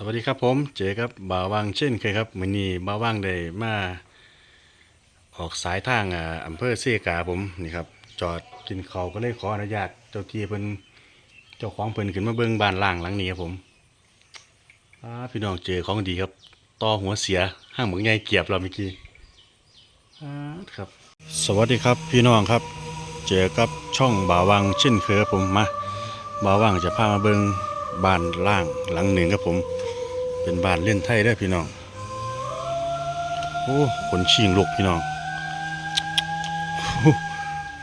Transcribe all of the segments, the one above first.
สวัสดีครับผมเจครับบ่าวว่างเช่นเคยครับมือนี้บ่าวว่างได้มาออกสายทางอ่าอำเภอเสกาผมนี่ครับจอดกินเขาก็เลยขออนุญาตเจ้าที่เพิ่นเจ้าของเพิ่นขึ้นมาเบิ่งบ้านล่างหลังนี้ครับผมพี่น้องเจอของดีครับต่อหัวเสียห้างเหมึกใหญ่เกียบเราเมื่อกี้ครับ สวัสดีครับพี่น้องครับ เจอกับช่องบ่าวว่างเช่นเคยครับผมมาบ่าวว่างจะพามาเบิ่ง บ้านล่างหลังหนึ่งครับผม เป็นบ้านเล่นไทยเด้พี่น้องโอ้ขนชิงลูกพี่น้อง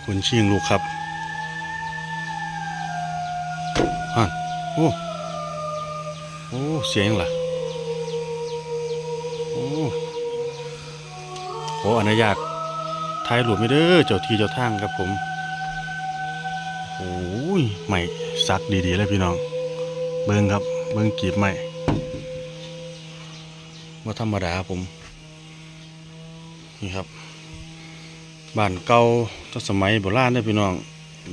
ขนชิงลูกครับฮันโอ้โอ้เสียงล่ะโอ้ขออนุญาตถ่ายรูปไม่เด้อเจ้าที่เจ้าทางครับผมโอ้ยใหม่ซักดีๆเลยพี่น้อง เบิ้งครับ เบิ้งกีบใหม่ว่าธรรมดาครับผม นี่ครับ บ้านเก่าตั้งสมัยโบราณเด้พี่น้อง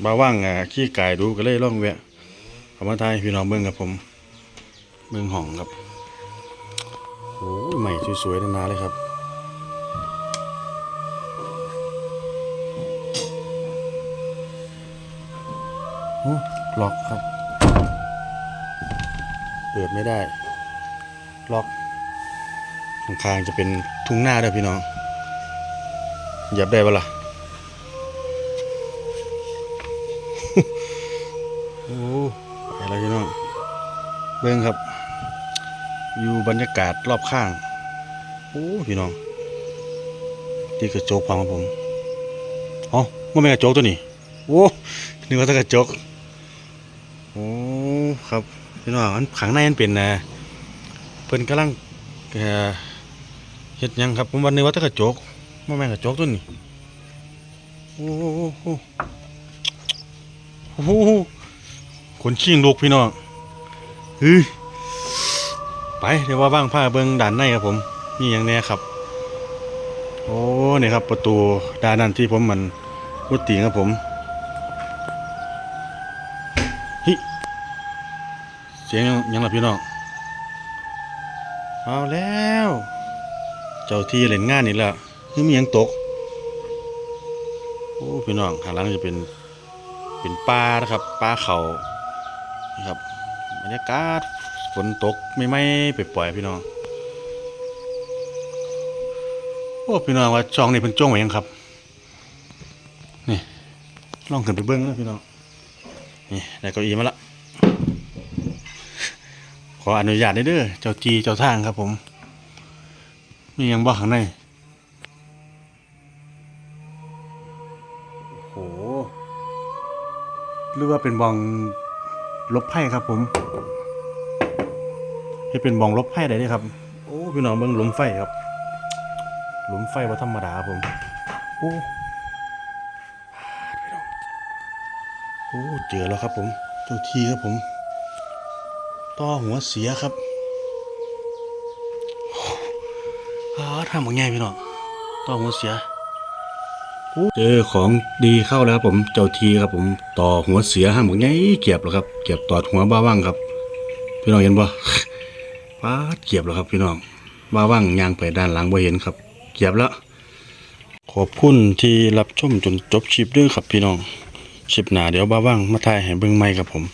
บ้าว่างอะขี้ไก่ดูก็เลยล่องแวะข้ามาทายพี่น้องเบิ่งครับผม เบิ่งห้องครับโอ้ใหม่สวยๆนานเลยครับโอ้ล็อกครับ เปิดไม่ได้ ล็อกข้างๆจะเป็นทุ่งหน้าด้อพี่น้องหยับได้ปะล่ะโอ้ไปแล้วพี่น้องเบิ้งครับ อยู่บรรยากาศรอบข้าง โอ้พี่น้องที่กระจกพังครับผมอ๋อว่าไม่นกระจกตัวนี้ โอ้นึกว่าแตะกระจกโอ้ครับ พี่น้องอันข้างในมันเป็นนะเพิ่นกำลังแกเฮ็ดยังครับผมวันนี้ว่าตะกระจกว่าแม่นกระจกตัวนี้โอ้โหโอ้โหขนชิงลูกพี่น้องเฮ้ยไปเดี๋ยวว่าบ้างผ้าเบิ่งด้านในครับผมมีอย่างแน่ครับ โอ้เนี่ยครับประตูด้านนั้นที่ผมมันวุติงครับผม สียงยังหยังล่ะพี่น้องเอาแล้ว เจ้าที่เล่นงานนี่แหละคือมียังตกโอ้พี่น้องข้างหลังจะเป็นเป็นป่านะครับป่าเขานี่ครับบรรยากาศฝนตกไม่ไม่ไปปล่อยพี่น้องโอ้พี่น้องว่าช่องนี้เพิ่นจ้องไว้ยังครับนี่ลองขึ้นไปเบิ้งนะพี่น้องนี่ได้เก้าอี้มาละ ขออนุญาตได้เด้อเจ้าจีเจ้าทางครับผมมียังบ่ข้างในโอ้โหหรือว่าเป็นบองลบไพ่ครับผมให้เป็นบองลบไพ่ได้เด้อครับ โอ้พี่น้องเบิ่งหลุมไฟครับ หลุมไฟว่าธรรมดาครับผมโอ้พี่น้องโอ้เจอแล้วครับผมเจ้าทีครับผม ต่อหัวเสียครับอาทำมาง่ายพี่น้องต่อหัวเสียเจอของดีเข้าแล้วครับผมเจ้าทีครับผมต่อหัวเสียห้ามบอกง่ายเกียบแล้วครับเกียบตอดหัวบ้าว่างครับ พี่น้องเห็นบ่ป้าเกียบแล้วครับ พี่น้องบ้าว่างยางไปด้านหลังบ่เห็นครับ เกียบแล้ว ขอบคุณที่รับชมจนจบคลิปด้วยครับพี่น้องคลิปหนาเดี๋ยวบ้าว่างมาถ่ายให้เบิ่งใหม่ครับผม